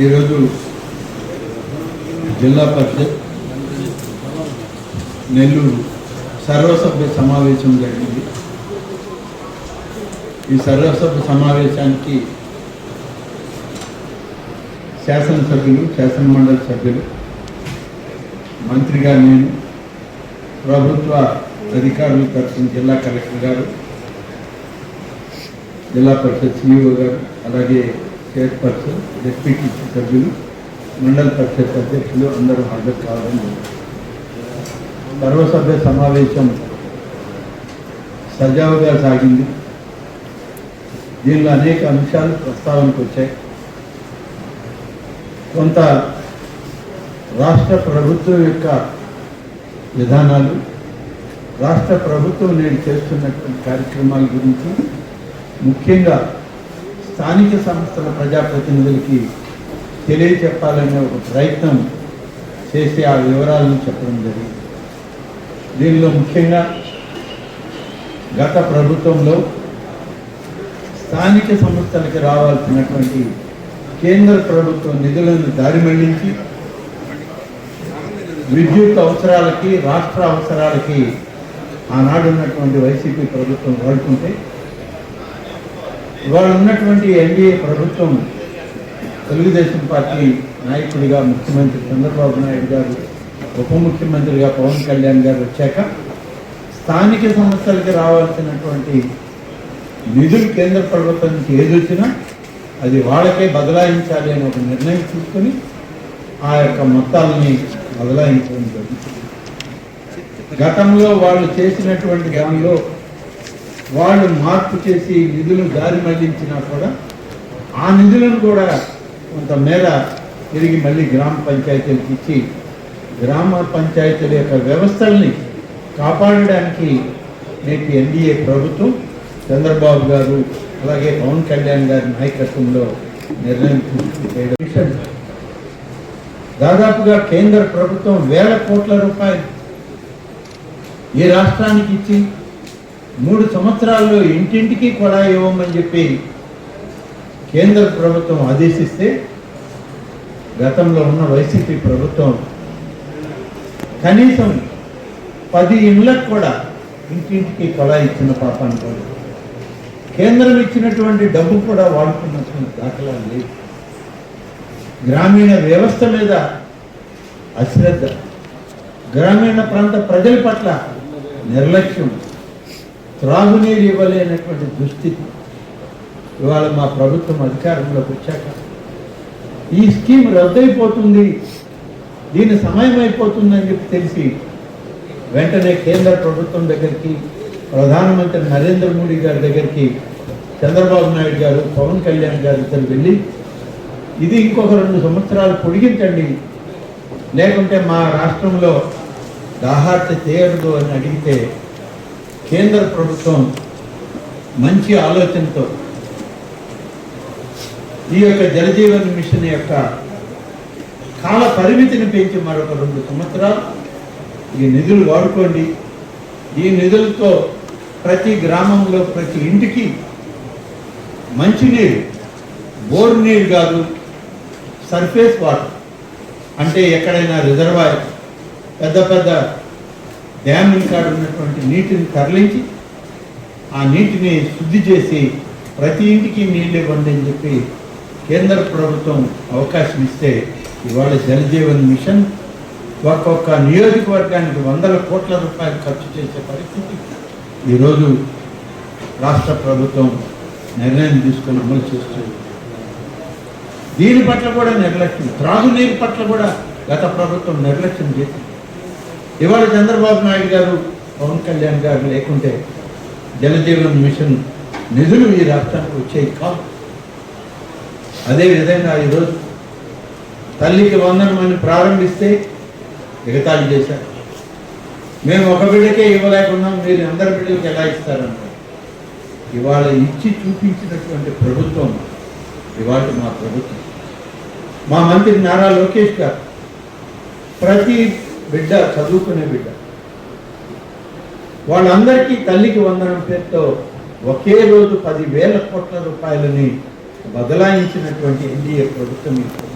ఈరోజు జిల్లా పరిషత్ నెల్లూరు సర్వసభ్య సమావేశం జరిగింది. ఈ సర్వసభ్య సమావేశానికి శాసనసభ్యులు శాసనమండలి సభ్యులు మంత్రిగా నేను ప్రభుత్వ అధికారులు తరఫున జిల్లా కలెక్టర్ గారు జిల్లా పరిషత్ సిఇఓ గారు అలాగే చైర్పర్సన్ డిప్యూటీ సభ్యులు మండల పరిషత్ అధ్యక్షులు అందరూ హాజరు కావడం సర్వసభ్య సమావేశం సజావుగా సాగింది. దీనిలో అనేక అంశాలు ప్రస్తావనకు వచ్చాయి. కొంత రాష్ట్ర ప్రభుత్వం యొక్క విధానాలు రాష్ట్ర ప్రభుత్వం నేడు చేస్తున్నటువంటి కార్యక్రమాల గురించి ముఖ్యంగా స్థానిక సంస్థల ప్రజాప్రతినిధులకి తెలియచెప్పాలనే ఒక ప్రయత్నం చేసి ఆ వివరాలను చెప్పడం జరిగింది. దీనిలో ముఖ్యంగా గత ప్రభుత్వంలో స్థానిక సంస్థలకి రావాల్సినటువంటి కేంద్ర ప్రభుత్వం నిధులను దారి మళ్ళించి విద్యుత్ అవసరాలకి రాష్ట్ర అవసరాలకి ఆనాడున్నటువంటి వైసీపీ ప్రభుత్వం వాడుకుంటే ఇవాళ ఉన్నటువంటి ఎన్డీఏ ప్రభుత్వం తెలుగుదేశం పార్టీ నాయకుడిగా ముఖ్యమంత్రి చంద్రబాబు నాయుడు గారు ఉప ముఖ్యమంత్రిగా పవన్ కళ్యాణ్ గారు వచ్చాక స్థానిక సంస్థలకి రావాల్సినటువంటి నిధులు కేంద్ర ప్రభుత్వం నుంచి ఏది వచ్చినా అది వాళ్ళకే బదలాయించాలి అని ఒక నిర్ణయం తీసుకొని ఆ యొక్క మొత్తాలని బదలాయించడం జరుగుతుంది గతంలో వాళ్ళు చేసినటువంటి దానిలో వాళ్ళు మార్పు చేసి నిధులు దారి మళ్ళించినా కూడా ఆ నిధులను కూడా కొంత మేర తిరిగి మళ్ళీ గ్రామ పంచాయతీలకు ఇచ్చి గ్రామ పంచాయతీల యొక్క వ్యవస్థల్ని కాపాడడానికి నేటి ఎన్డీఏ ప్రభుత్వం చంద్రబాబు గారు అలాగే పవన్ కళ్యాణ్ గారి నాయకత్వంలో నిర్ణయం తీసుకుని దాదాపుగా కేంద్ర ప్రభుత్వం వేల కోట్ల రూపాయలు ఈ రాష్ట్రానికి ఇచ్చి మూడు సంవత్సరాల్లో ఇంటింటికి కూడా ఇవ్వమని చెప్పి కేంద్ర ప్రభుత్వం ఆదేశిస్తే గతంలో ఉన్న వైసీపీ ప్రభుత్వం కనీసం పది ఇళ్ళకు కూడా ఇంటింటికి కొలా ఇచ్చిన పాపాన్ని కూడా. కేంద్రం ఇచ్చినటువంటి డబ్బు కూడా వాడుకున్నటువంటి దాఖలాలు లేవు. గ్రామీణ వ్యవస్థ మీద అశ్రద్ధ. గ్రామీణ ప్రాంత ప్రజల పట్ల నిర్లక్ష్యం. త్రాగునీరు ఇవ్వలేనటువంటి దుస్థితి ఇవాళ మా ప్రభుత్వం అధికారంలోకి వచ్చాక. ఈ స్కీమ్ రద్దయిపోతుంది దీని సమయం అయిపోతుందని చెప్పి తెలిసి వెంటనే కేంద్ర ప్రభుత్వం దగ్గరికి ప్రధానమంత్రి నరేంద్ర మోడీ గారి దగ్గరికి చంద్రబాబు నాయుడు గారు పవన్ కళ్యాణ్ గారు ఇద్దరు వెళ్ళి ఇది ఇంకొక రెండు సంవత్సరాలు పొడిగించండి లేకుంటే మా రాష్ట్రంలో దాహార్త చేయదు అని అడిగితే కేంద్ర ప్రభుత్వం మంచి ఆలోచనతో ఈ యొక్క జలజీవన్ మిషన్ యొక్క కాల పరిమితిని పెంచి మరొక రెండు సంవత్సరాలు ఈ నిధులు వాడుకోండి. ఈ నిధులతో ప్రతి గ్రామంలో ప్రతి ఇంటికి మంచినీరు బోర్ నీరు కాదు సర్ఫేస్ వాటర్ అంటే ఎక్కడైనా రిజర్వాయర్ పెద్ద పెద్ద డ్యామ్ కాడ ఉన్నటువంటి నీటిని తరలించి ఆ నీటిని శుద్ధి చేసి ప్రతి ఇంటికి నీళ్ళు ఇవ్వండి అని చెప్పి కేంద్ర ప్రభుత్వం అవకాశం ఇస్తే ఇవాళ జలజీవన్ మిషన్ ఒక్కొక్క నియోజకవర్గానికి వందల కోట్ల రూపాయలు ఖర్చు చేసే పరిస్థితి. ఈరోజు రాష్ట్ర ప్రభుత్వం నిర్ణయం తీసుకొని అమలు చేస్తుంది దీని పట్ల కూడా నిర్లక్ష్యం త్రాగునీరు పట్ల కూడా గత ప్రభుత్వం నిర్లక్ష్యం చేసింది. ఇవాళ చంద్రబాబు నాయుడు గారు పవన్ కళ్యాణ్ గారు లేకుంటే జలజీవన్ మిషన్ నిధులు ఈ రాష్ట్రానికి వచ్చేవి కాదు. అదేవిధంగా ఈరోజు తల్లికి వందనమని ప్రారంభిస్తే ఎగతాళి చేశారు. మేము ఒక బిడ్డకే ఇవ్వలేకున్నాం మీరు అందరి బిడ్డలకి ఎలా ఇస్తారంటారు? ఇవాళ ఇచ్చి చూపించినటువంటి ప్రభుత్వం ఇవాళ మా ప్రభుత్వం. మా మంత్రి నారా లోకేష్ గారు ప్రతి బిడ్డ చదువుకునే బిడ్డ. వాళ్ళందరికీ తల్లికి వందనం పేరుతో ఒకే రోజు పదివేల కోట్ల రూపాయలని బదలాయించినటువంటి ఎన్డీఏ ప్రభుత్వం ఇప్పుడు